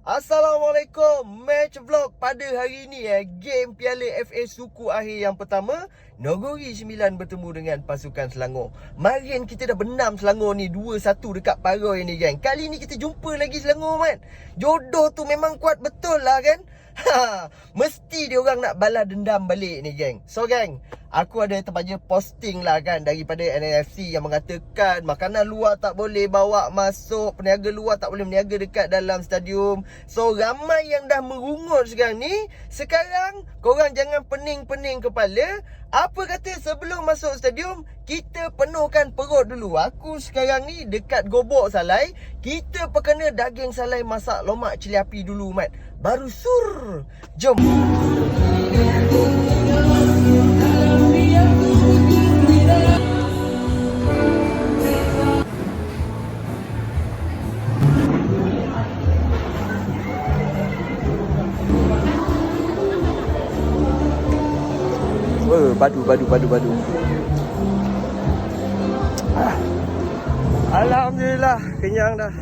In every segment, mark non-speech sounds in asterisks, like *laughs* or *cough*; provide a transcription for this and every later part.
Assalamualaikum Match vlog pada hari ini eh. Game Piala FA Suku akhir yang pertama Nogori 9 bertemu dengan pasukan Selangor. Marin kita dah benam Selangor ni 2-1 dekat Paroi ni geng. Kali ni kita jumpa lagi Selangor man. Jodoh tu memang kuat betul lah kan Ha, mesti dia orang nak balas dendam balik ni geng. So geng Aku ada tempatnya posting lah kan Daripada NFC yang mengatakan Makanan luar tak boleh bawa masuk Peniaga luar tak boleh meniaga dekat dalam stadium. So ramai yang dah merungut sekarang ni. Sekarang korang jangan pening-pening kepala. Apa kata sebelum masuk stadium Kita penuhkan perut dulu. Aku sekarang ni dekat gobok salai. Kita perkena daging salai masak lomak cili api dulu mat Baru sur Jom Oh, badu, badu, badu, badu. Ah. Alhamdulillah, kenyang dah.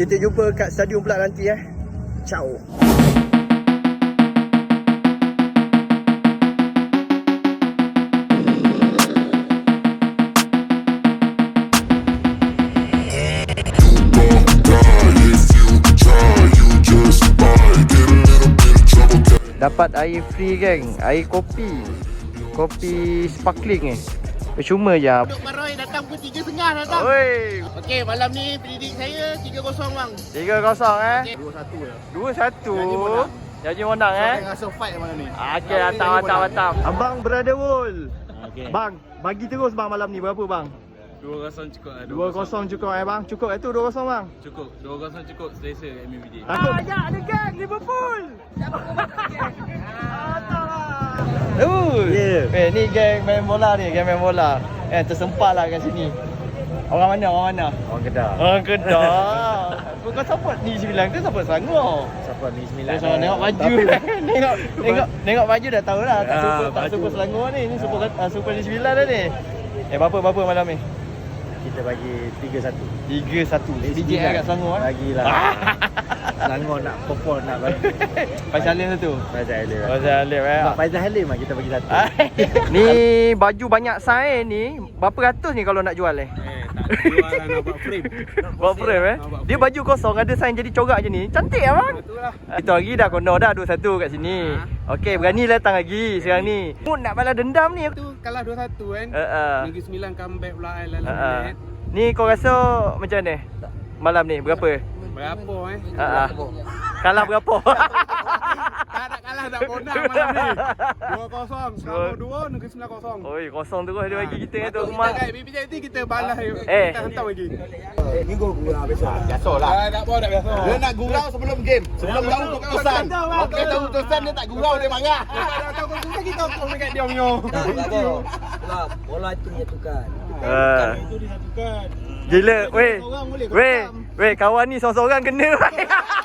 Kita jumpa kat stadium pula nanti eh. Ciao. Dapat air free geng Air kopi Kopi sparkling eh Percuma je Duk Maroi datang pukul 3 tengah datang. Oi Okey, malam ni predict saya 3-0 bang. 3-0 eh Okey. 2-1 ya. 2-1 Janji menang eh rasa fight malam ni. Okey, mantap, mantap, mantap. Abang Brother Wool. Okey. Bang, bagi terus bang malam ni berapa bang? 2-0 cukup lah 2-0 cukup eh bang. Cukup eh tu 2-0 bang. Cukup 2-0 cukup selesa MVPD Takut. Ah, ya ada gang Liverpool. Uh, Yeah. Eh ni geng main bola ni, geng main bola. Eh tersempah lah kat sini. Orang mana? Orang mana? Orang Kedah Orang Kedah. Kau support ni sembilan ke support Selangor? Siapa ni Dah sama tengok baju *laughs* Tengok tengok tengok baju dah tahu lah tak Ah, super tak super Selangor ni. Ni super uh, super di sembilan dah ni. Eh berapa berapa malam ni? Kita bagi 3-1 3-1. DJ kat Selangor. Bagilah *laughs* Selangor nak perform nak bagi Faizal Alim satu. Faizal Halim Faizal Alim eh. Sebab Faizal Halim lah kita bagi satu *laughs* ni baju banyak sign ni berapa ratus ni kalau nak jual eh? Eh tak jual lah nak buat frame Buat frame eh. Dia baju kosong ada sign jadi corak je ni. Cantik ah bang. Itulah Itu hari dah kono dah 2-1 kat sini. Okey, berani lah datang lagi sekarang ni. Mood nak balas dendam ni. tu kalah 2-1 kan. Ha uh, Negeri Sembilan comeback pula kan dalam uh, uh. Ni kau rasa macam mana? Malam ni berapa? Berapa eh? Ha uh, Kalah berapa? tak nak kalah dah bonang malam ni. 2-0. Selangor 2, Negeri Sembilan 0. Oi, kosong terus dia bagi kita kat tu Kita rumah. kat nanti kita balas Eh. kita hantar lagi. Biasalah. Ah, tak apa dah biasa. Dia nak gurau sebelum game. Sebelum tahu keputusan. Okey tahu keputusan dia tak gurau dia marah. Kalau tahu keputusan kita hukum dekat dia punya. Sebab bola itu menyatukan. Uh. Itu disatukan. Gila, weh. Weh, weh kawan ni seorang-seorang kena. *laughs*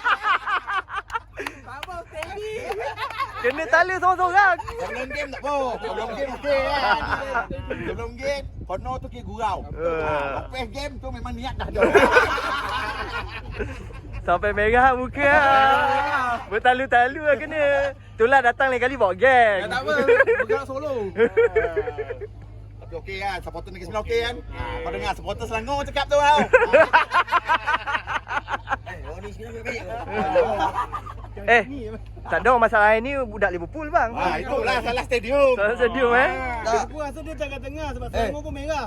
Kena tala seorang-seorang. Sebelum game tak apa. Sebelum game okey kan. Sebelum game kono tu kira gurau. Uh. Lepas game tu memang niat dah ada. *laughs* Sampai merah muka lah. Bertalu-talu lah kena. Itulah datang lain kali bawa geng. Ya, tak apa. Bergerak solo. Tapi okey kan. Supporter Negeri Sembilan okey kan. Ha, kau dengar supporter Selangor cakap tu tau. *laughs* Eh, orang ni sebenarnya baik. *laughs* Eh, tak ada masalah ni budak Liverpool bang. Ha, itulah salah stadium. Salah stadium eh. Aku rasa dia tengah-tengah sebab Selangor pun merah.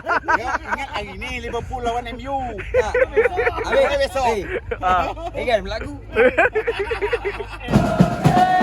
*laughs* Ingat hari ni Liverpool lawan MU. Tak. Habis besok. Eh, Ah. eh kan berlagu. *laughs*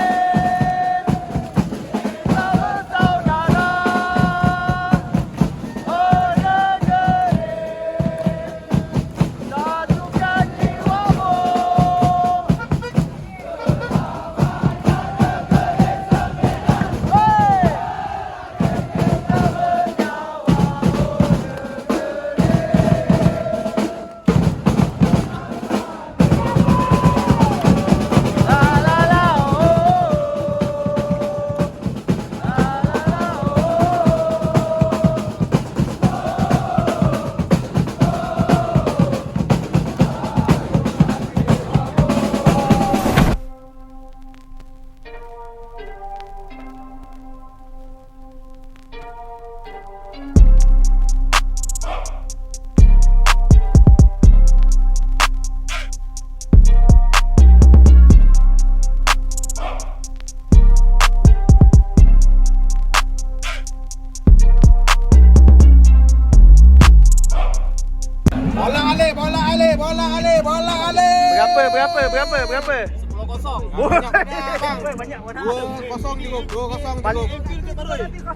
kosong.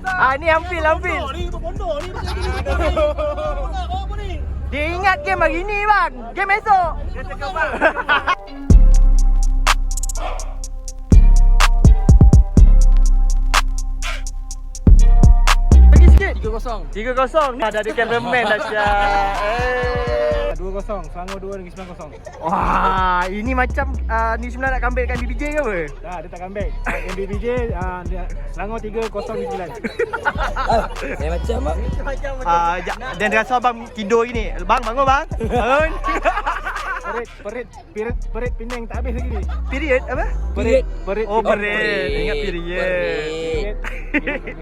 Ah ni hampir hampir. *laughs* Dia ingat game hari ni bang. Game esok. Dia. *laughs* Bagi sikit. 3-0. 3-0. Ni ada ada cameraman dah siap. *laughs* Eh. 2-0. Selangor 2 Negeri Sembilan kosong. Wah, ini macam uh, New Zealand nak comeback kan BBJ ke apa? Dah, dia tak comeback. MBBJ, uh, dia- Selangor 3 kosong Negeri Sembilan. Ah, Saya macam bang. Ah, uh, dan rasa abang tidur gini. Bang, bangun bang. Bangun. *laughs* Perit, perit, perit, perit Penang tak habis lagi ni. Period apa? Perit, perit. Oh, perit. Ingat period. Perit.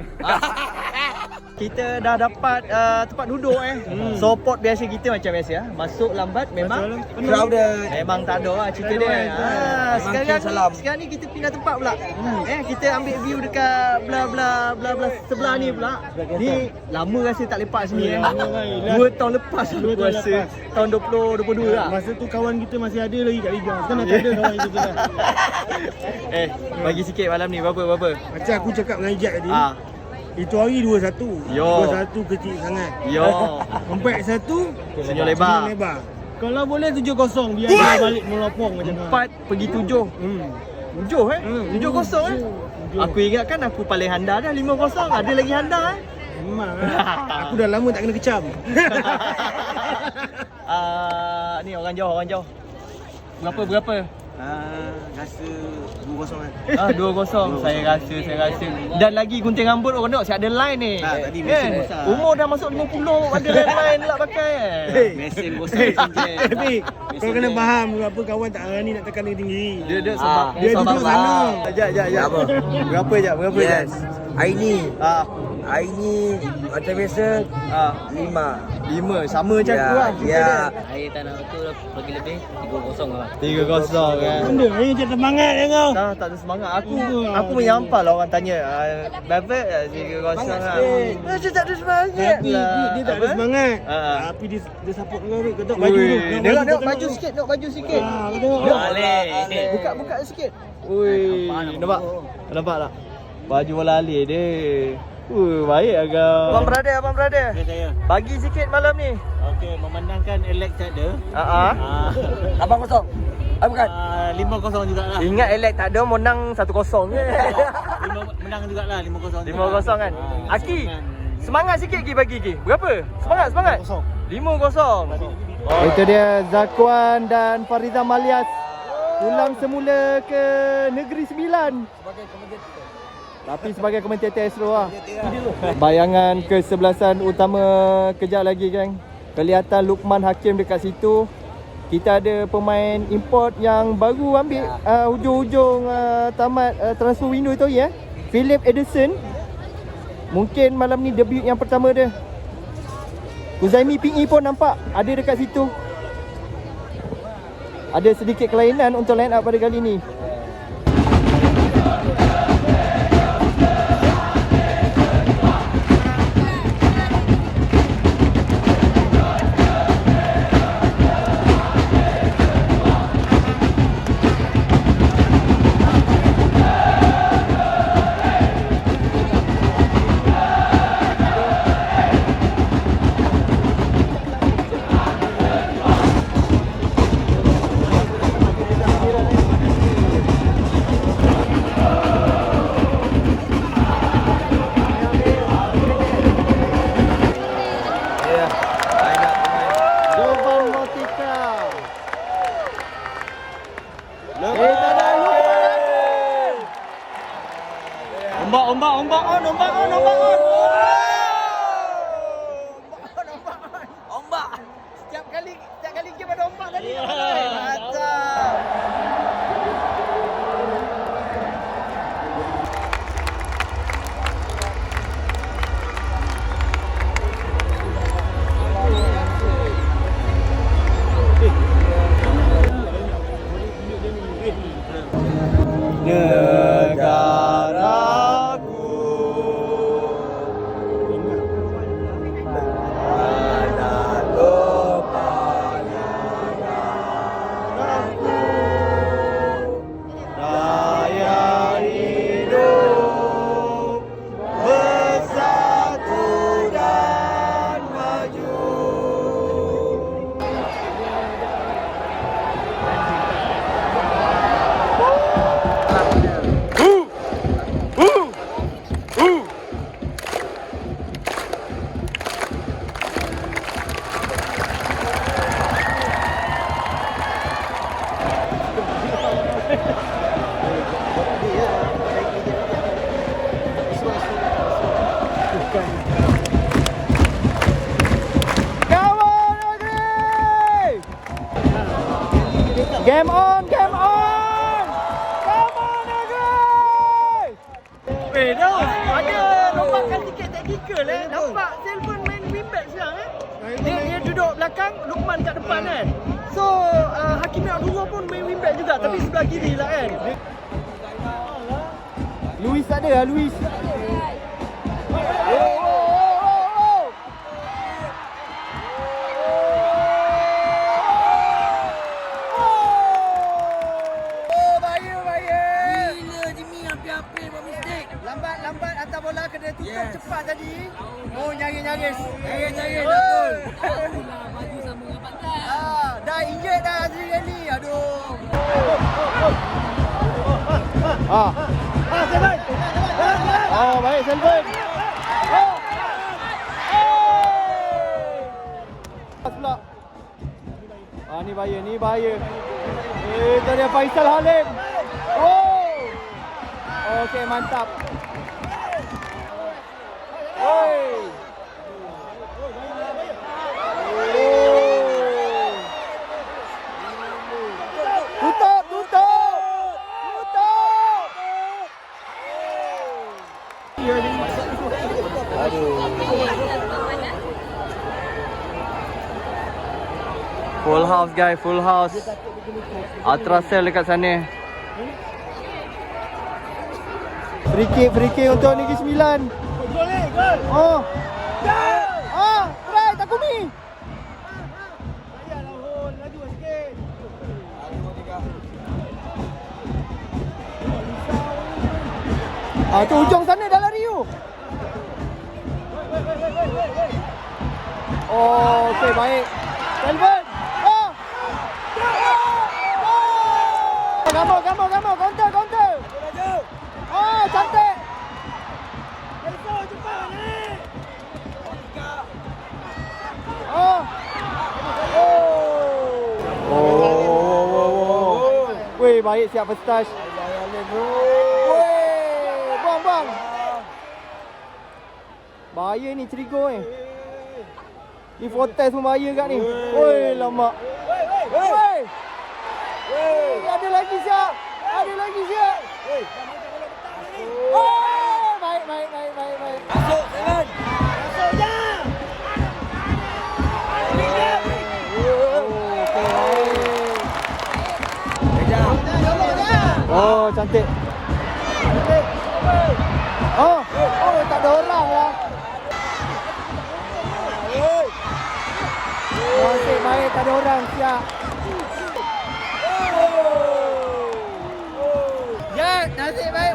*laughs* Kita dah dapat uh, tempat duduk eh. Hmm. Support biasa kita macam biasa ya. Masuk lambat memang Crowded. memang tak ada lah cerita dia. Ah, Memang sekarang salam. sekarang ni kita pindah tempat pula. Hmm. Eh kita ambil view dekat bla bla bla bla sebelah ni pula. Ni lama rasa tak lepak sini eh. Dua tahun lepas aku tahun rasa. Tahun 2022 lah. Masa tu kawan kita masih ada lagi kat Liga. Sekarang tak ada kawan kita dah. *laughs* eh, bagi sikit malam ni berapa berapa? Macam aku cakap dengan Ijat tadi. Ah, Itu hari 2-1. Yo. 2-1 kecil sangat. yo. *laughs* Empat satu Senyum lebar. Senyum lebar. Kalau boleh 7-0 biar dia balik melopong macam tu. Empat pergi tujuh. Hmm. Tujuh eh? Hmm. Tujuh kosong eh? Tujuh. Aku ingatkan aku paling handal dah lima kosong. Ada lagi handal eh? Memang lah. *laughs* Aku dah lama tak kena kecam. uh, *laughs* ni orang jauh, orang jauh. Berapa, berapa? Ah, rasa 2-0 kan. Ah, dua kosong. Saya rasa, saya rasa. Dan lagi gunting rambut orang tengok, saya ada line ni. Ah, tadi kan? mesin besar. Umur dah masuk 50, ada line *laughs* pula pakai eh. Mesin kosong Tapi kau kena faham apa kawan tak berani nak tekan dia tinggi. Dia dia sebab Ah, dia duduk sana. Sekejap, sekejap, sekejap. Apa? Berapa je? Berapa je? Yes. Hari ni, Ah, hari ni macam biasa ah, lima. lima. Sama macam aku lah. Ya. dia. Air tanah betul bagi lebih 3-0 lah. Tiga kosong kan. Benda ni macam semangat dia kau. Tak, tak ada semangat. Aku lah. aku menyampah lah orang tanya. Ah, ah, tiga kosong lah. Macam tak ada semangat Tapi lah. dia, dia tak ada Apa? semangat. Ah. Tapi dia dia support kau Rik. Kau tengok baju tu. Tengok Tengok, baju sikit. Tengok baju sikit. Ah, kau tengok. Boleh. Buka, buka sikit. Ui, nampak? Nampak tak? Baju bola alih dia. Ui, baik agak. Abang berada, abang berada. Okay, saya. Bagi sikit malam ni. Okey, memandangkan Alex tak ada. Ah, ah. *laughs* Ah, Abang kosong. Ah bukan. ah, 5-0 jugalah. Ingat Alex tak ada menang 1-0 je. *laughs* Lima menang jugalah 5-0. 5-0 kan. Ah, Aki, kan. semangat sikit Ki bagi Ki. Berapa? Semangat, semangat. 5-0. 5-0. Oh. Itu dia Zakwan dan Fariza Malias pulang semula ke Negeri Sembilan. Tapi sebagai komentator Astro lah. Bayangan kesebelasan utama kejap lagi geng. Kelihatan Lukman Hakim dekat situ. Kita ada pemain import yang baru ambil uh, hujung-hujung uh, tamat uh, transfer window tu ya. Philip Edison. Mungkin malam ni debut yang pertama dia. Uzaimi PE pun nampak ada dekat situ. Ada sedikit kelainan untuk line up pada kali ni. Tactical eh. Nampak Selvan main wingback sekarang eh. Dia, dia duduk belakang, Lukman kat depan kan. So, uh, Hakim Abdullah pun main wingback juga. Tapi sebelah kiri lah kan. Luis tak ada lah, Luis. Ah. Ah, Selvan. Oh, baik. Oh. Pas pula. Ah, ni bahaya, ni bahaya. Eh, tu dia Faisal Halim. Oh. Okey, mantap. Oi. Oh. Tutup, tutup. Tutup. Full house guys, full house. Ultracell dekat sana. Free kick, untuk Negeri Sembilan. Gol gol. Oh. Ah, try Takumi. Ah, tu hujung sana dah lari tu. Oh, okey baik. Kelvin. Kamu, kamu, kamu, counter, counter. Oh, cantik. Oh. Baik siap first touch. Weh, buang, buang. Bahaya ni Trigo ni. Ni Fortes pun bahaya kat ni. Woi, lama. Woi, ada lagi siap. Ada lagi. Oh, baik, baik, baik, baik, baik. Masuk, Selvan. Oh, cantik. Oh, oh, tak ada orang lah. Oh, asyik baik tak ada orang, siap.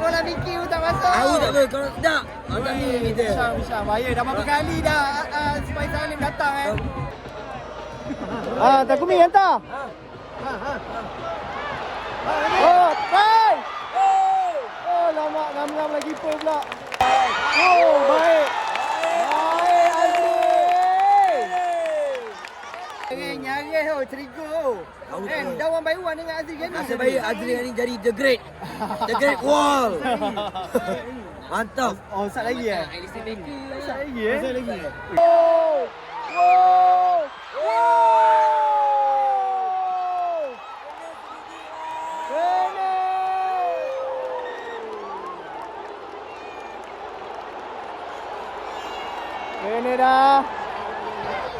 Baik bola Miki pun tak masuk. Tahu tak apa kalau tidak. Macam ni kita. Bisa, bisa. Bahaya. Dah berapa kali dah uh, Supaya Salim datang eh. Ah, Takumi hantar. Oh, try. Oh, lama ngam-ngam lagi pun pula. Oh, baik. Baik, Azri. Jangan nyari oh, Trigo. Kan, dah one by one dengan Azri kan? Nasib baik Azri ni jadi the great. The great wall. *laughs* Mantap. Oh, sat lagi eh? Sat lagi eh? Sat lagi. Oh! Oh! Oh! Kena dah.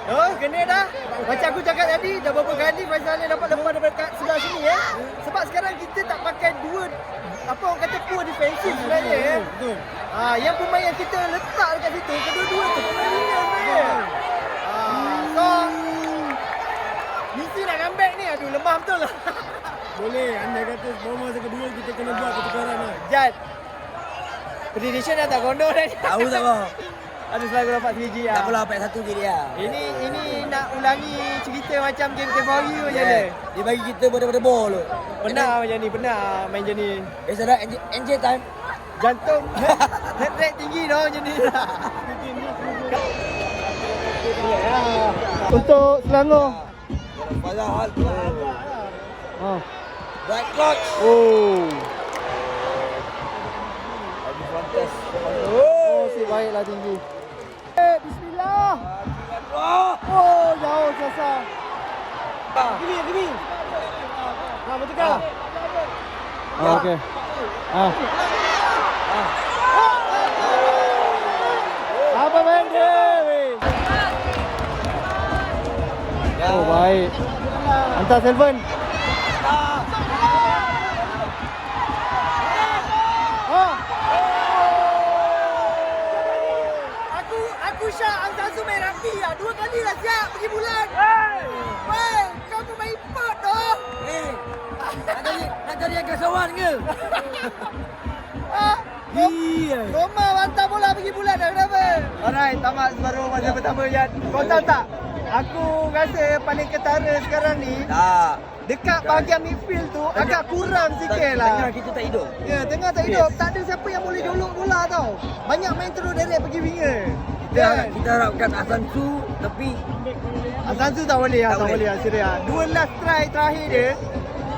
Oh, kena dah. Macam aku cakap tadi, dah berapa kali Faisal ni dapat lepas daripada sebelah sini ya. Sebab sekarang kita tak pakai dua apa orang kata pure defensif sebenarnya ya. Betul. Ah, yang pemain yang kita letak dekat situ kedua-dua tu sebenarnya. Ah, so mesti nak comeback ni. Aduh, lemah betul lah. *laughs* Boleh, anda kata baru masa kedua kita kena buat pertukaran lah. Jad. Prediction dah tak gondol dah. Tahu tak apa? *laughs* Aduh, selalu dapat 3G lah. Tak apalah pakai satu je dia. Ini ini nak ulangi cerita macam game tempoh hari macam? Yeah. Dia bagi kita bol tu. Pernah macam ni, pernah main macam ni. Biasa dah NJ, NJ time. Jantung *laughs* heart rate tinggi dah macam ni. *laughs* Untuk Selangor. Padahal. Ha. Right clutch. Oh. Oh, si baiklah tinggi. Eh, bismillah. Oh, jauh jasa. Gini, gini. Ah, betul ke? Ah, okey. Ah. Apa main dia? Oh, baik. Hantar Selvan. Dua kali lah siap pergi bulan. Weh, kau tu main pot doh. Eh, nak cari, nak yang kawan ke? *laughs* Ah, Iya. Roma hantar bola pergi bulan dah kenapa? Alright, tamat separuh masa pertama Yan. Kau tahu tak? Aku rasa paling ketara sekarang ni Tak. dekat bahagian midfield tu agak kurang sikit Tengah lah. kita tak hidup. Ya, tengah tak hidup. Tak ada siapa yang boleh jolok bola tau. Banyak main terus direct pergi winger. Kita, Kan? kita harapkan Hasan Tapi Azanzu tak boleh lah, Tak tak boleh. lah. Serius. Dua last try terakhir dia.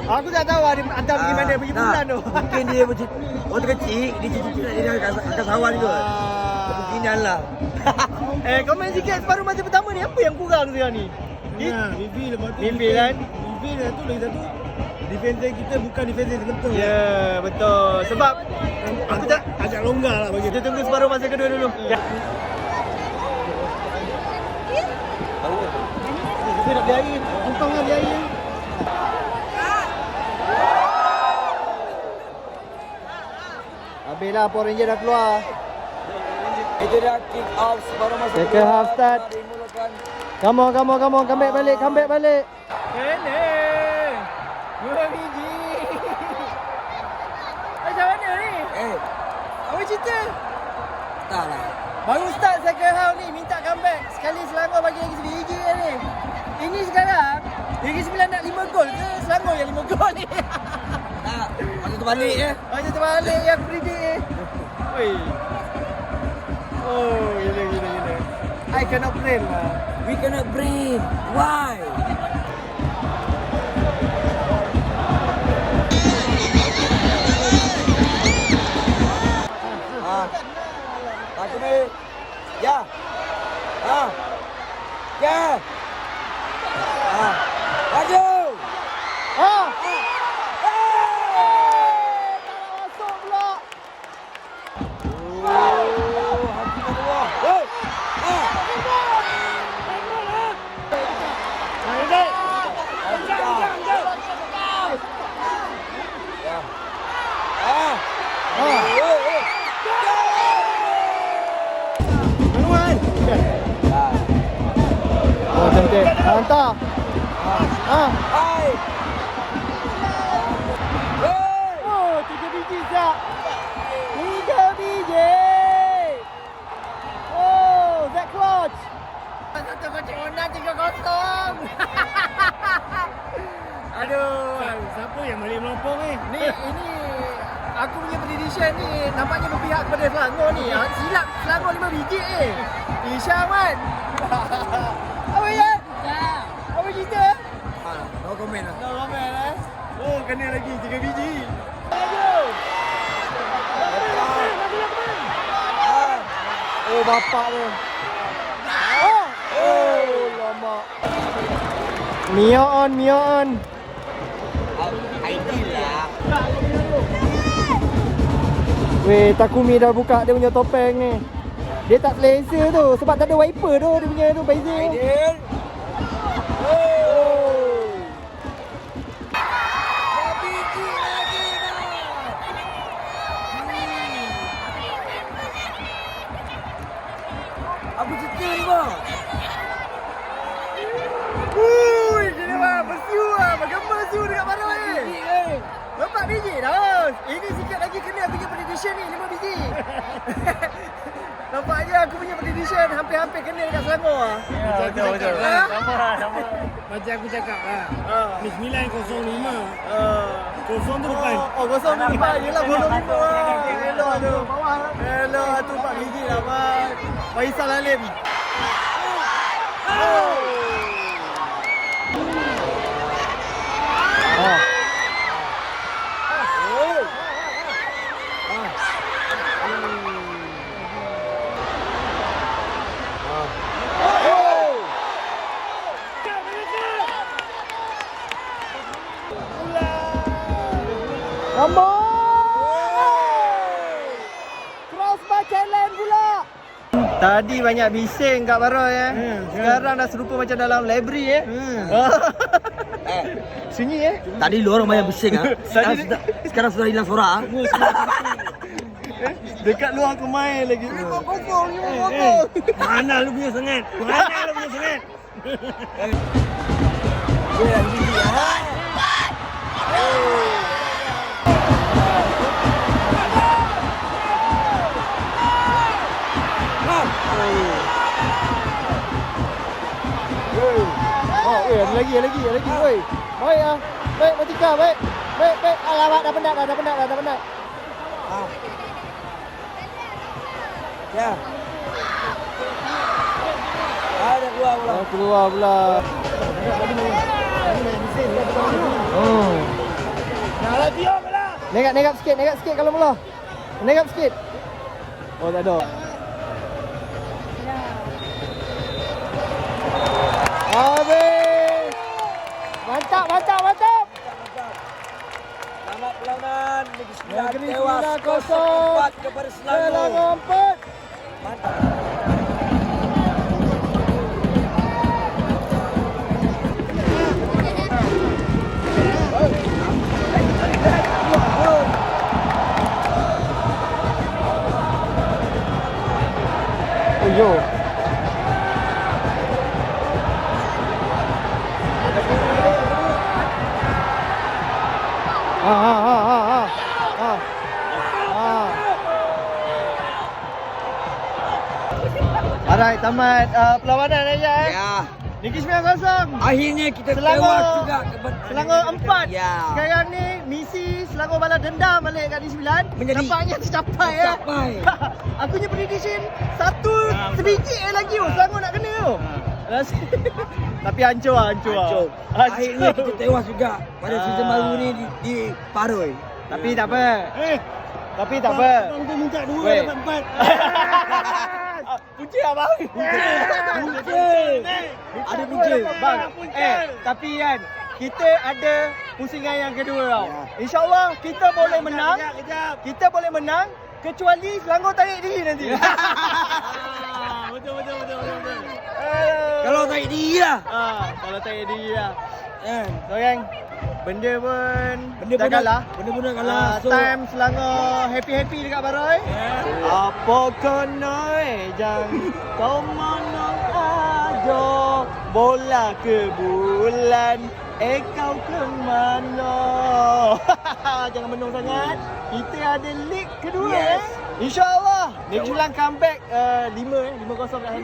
Aku tak tahu ada hantar pergi mana, pergi tak. bulan tu. Ah, Mungkin dia macam orang tu kecil, dia cicit nak jadi angkat, angkat sawan ke. Kemungkinan lah. *laughs* eh, komen sikit separuh masa pertama ni. Apa yang kurang sekarang ni? Ya, Vivi lepas tu. Vivi kan? Vivi satu lagi satu. Defender kita bukan defender betul. Ya, betul. Sebab aku tak agak longgar lah bagi kita tunggu separuh masa kedua dulu. Ya. Kita nak biayi, Hongkong lah biayi. Habislah Power Ranger dah keluar. Itu dia kick off separuh masa Second kedua. half start. Come on, come on, come on. Come back balik, come back balik. Kene. Dua biji. Macam mana ni? Eh, Apa cerita? tak lah. Baru start second half ni minta comeback. Sekali Selangor bagi lagi sebiji je ni. Ini sekarang Negeri Sembilan nak 5 gol ke Selangor yang 5 gol ni? Tak. Masa tu balik eh. Macam terbalik yang predict ni. Oi. Oh, gila gila gila. I cannot blame lah. We cannot breathe. Why? Ah. Aku ni. Ya. Ah. Ya. Cantik. Hantar. Ah. Hai. Hei. Oh, tiga biji siap. Tiga biji. Oh, Zack Crouch. Satu kocik Honda tiga kosong. *laughs* Aduh. Siapa yang balik melopong ni? Ni ini aku punya prediction ni nampaknya berpihak kepada Selangor ni. Ah, Silap Selangor lima biji eh. Isyam kan. *laughs* Apa ya? Apa cerita? Comment lah. No comment eh. Oh, kena lagi tiga biji. Oh bapak tu. Oh, oh lama. Mia on, Mia on. Ideal lah. Weh, Takumi dah buka dia punya topeng ni. Dia tak selesa tu sebab tak ada wiper tu dia punya tu tu. Ideal. Biji dah. Ini sikit lagi kena aku punya prediction ni, lima biji. *laughs* Nampaknya aku punya prediction hampir-hampir kena dekat Selangor ah. Macam aku cakap Ha? lah. Macam aku cakap lah. Ah. Ni 905. Ah. Kosong tu depan. Oh, kosong ni lima je lah, kosong lima lah. Elok tu. Elok tu empat biji lah, Bang. Faisal Alim. Oh. Tadi banyak bising kat Baroy eh. Sekarang dah serupa macam dalam library eh. *laughs* Sunyi eh. Tadi lu orang banyak bising ah. *laughs* Sekarang sudah sekarang sudah hilang suara ah. Dekat luar aku main lagi. Lima kosong, lima kosong. Mana lu punya sangat? Mana lu punya sangat? Oh, *laughs* lagi, ada lagi, ada lagi. Oi. Baik ah. Baik, Matika, baik. Baik, baik. Alamak, dah penat dah, dah penat dah, dah penat. Ya. Ada keluar pula. Oh, keluar pula. Oh. Negap, negap sikit, negap sikit kalau mula. Negap sikit. Oh, tak ada. Habis. Mantap, mantap, mantap. Selamat perlawanan Negeri Sembilan Negeri tewas Sembilan kosong. 0-4 kepada Selangor. Selangor empat. Oh, yo. Ah, ah, ah, ah, ah. Tamat uh, perlawanan Raya eh. Ya. Negeri Sembilan kosong. Akhirnya kita Selangor. tewas juga kepada Selangor empat. Ya. Sekarang ni misi Selangor balas dendam balik kat Negeri Sembilan. Menjadi- Nampaknya tercapai ya. Tercapai. *laughs* Aku punya prediction satu sebiji eh lagi oh Selangor nak kena oh. Rasa- *laughs* Tapi hancur lah, hancur. lah. Hancur. Akhirnya kita tewas juga pada season Ah. baru ni di, di Paroi. Tapi tak apa. Tapi tak apa. Tu minta dua dapat empat. *laughs* Punca abang. Punca. Ada punca. Bang, eh tapi kan kita ada pusingan yang kedua tau. Ya. InsyaAllah kita boleh menang. Kita boleh menang kecuali Selangor tarik diri nanti. *laughs* betul betul betul betul. Kalau tak diri lah. ah, kalau tarik diri lah. So kan benda pun Benda dah pun kalah. Benda pun dah kalah. Ah, So, time Selangor happy-happy dekat Baroy. Apa kau noi jang kau mana aja bola ke bulan eh kau ke mana *laughs* jangan menung sangat kita ada leg kedua yes. eh InsyaAllah Negeri Sembilan comeback uh, 5 eh 5-0 kat sana 5-0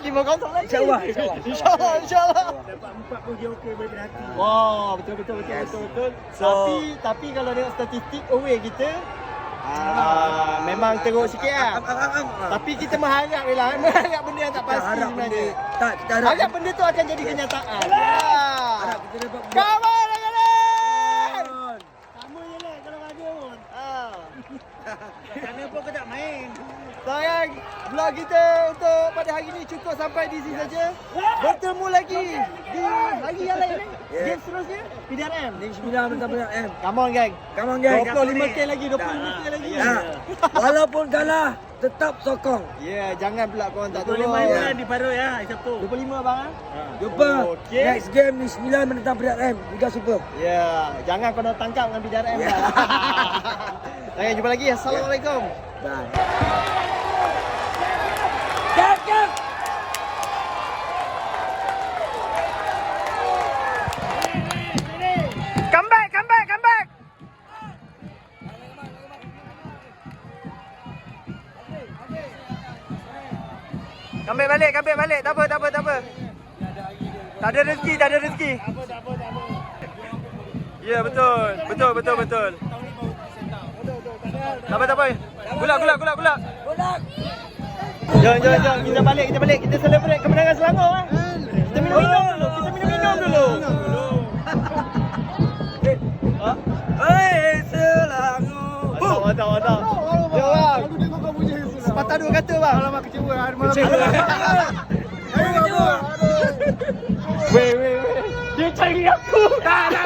5-0 *laughs* lagi InsyaAllah, insyaAllah. InsyaAllah InsyaAllah dapat empat pun dia okey boleh berhati. Wah, betul betul betul betul betul. So- tapi tapi kalau tengok statistik away kita ah, memang teruk sikit lah. Tapi kita mengharap je lah. *laughs* Mengharap benda yang tak pasti harap benda sebenarnya. tak kita harap Harap benda tu akan jadi kenyataan. harap Ya. kita dapat buat Come on, Ragalan! *laughs* sama je lah kalau ada pun. Ah. Sana pun kau tak main. Sayang, vlog kita untuk pada hari ini cukup sampai di sini saja. Bertemu lagi di hari yang lain eh. Yeah. Game seterusnya PDRM. Negeri Sembilan bentang berat kan. Come on gang. Come on gang. 25k lagi, 25k lagi. Ya. Walaupun kalah tetap sokong. Ya, yeah, jangan pula korang tak tolong. 25 bulan di Paro ya, Sabtu. 25 abang ah. Jumpa Okey. next game ni Sembilan menentang berat M Liga Super. Ya, yeah, jangan kau nak tangkap dengan BDRM Ya. *laughs* yeah. Jangan jumpa lagi. Assalamualaikum. Bye. Balik, back balik. Tak apa, tak apa, tak apa. Tak ada rezeki, tak ada rezeki. Ya, betul. Betul, betul, betul. Tak apa, tak apa. Gulak, gulak, gulak, gulak. Jom, jom, jom. Kita balik, kita balik. Kita celebrate kemenangan Selangor. Eh. Kita minum minum dulu. Kita minum minum dulu. Hei *laughs* Selangor. Mantap, mantap, mantap. Ya, bang. Sepatah dua kata, bang. Alamak, kecewa. Kecewa. Weh, weh, weh. Dia cari aku. Tak. Tak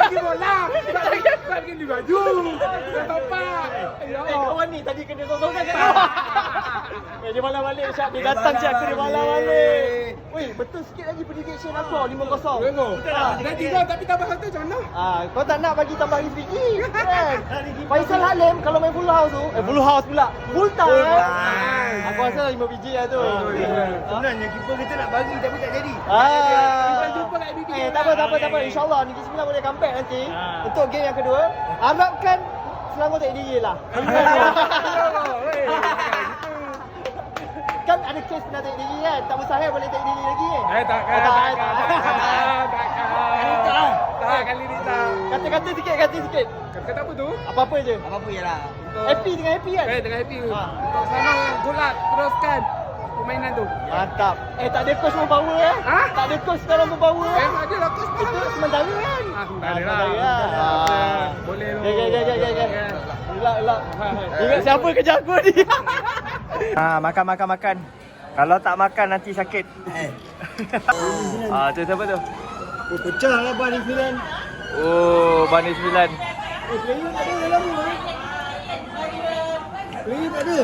Nak pergi baju. Tak apa. Eh, kawan ni tadi kena sosok kan? *laughs* Eh, dia malah balik Syah. Dia datang aku dia malah balik. Weh, betul sikit lagi prediction aku 5-0. Betul. Dah tiga tapi tambah satu macam mana? Ah, kau tak nak bagi tambah lagi sedikit *laughs* kan? Faisal Halim kalau main full house tu, eh full house pula. Full time. Aku rasa 5 biji lah tu. Sebenarnya keeper kita nak bagi tapi tak jadi. Ah. Eh, tak apa, tak apa, tak apa. InsyaAllah Negeri Sembilan boleh comeback nanti. Untuk game yang kedua. Harapkan Selangor tak diri lah. kan ada kes pernah tak diri kan? Tak mustahil boleh tak diri lagi kan? Eh takkan. Eh, tak, Takkan. tak. Takkan. Tak kali ni tak. Kata-kata sikit, kata sikit. Kata apa tu? Apa-apa je. Apa-apa je lah. Happy dengan happy kan? Eh tengah happy. Ha. Untuk sana gulat teruskan permainan tu. Mantap. Eh, tak ada coach pun power eh? Ha? Tak ada coach sekarang pun power Eh eh? ada lah kos. Itu sementara kan? Ah, sementara Ah, lah. sementara lah. Ah. Boleh tu. Okay, okay, okay. Ya. Elak, elak. Ingat siapa kerja aku ni? ha, *laughs* makan, makan, makan. Kalau tak makan nanti sakit. *laughs* ah, tu siapa tu? Oh, pecah lah ban ni sembilan. Oh, Bani Sembilan. Eh, player tak ada dalam ni. eh. Player tak ada.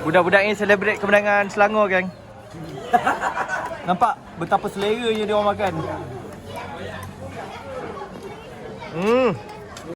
Budak-budak ni celebrate kemenangan Selangor, geng. *laughs* Nampak betapa seleranya dia orang makan. Hmm.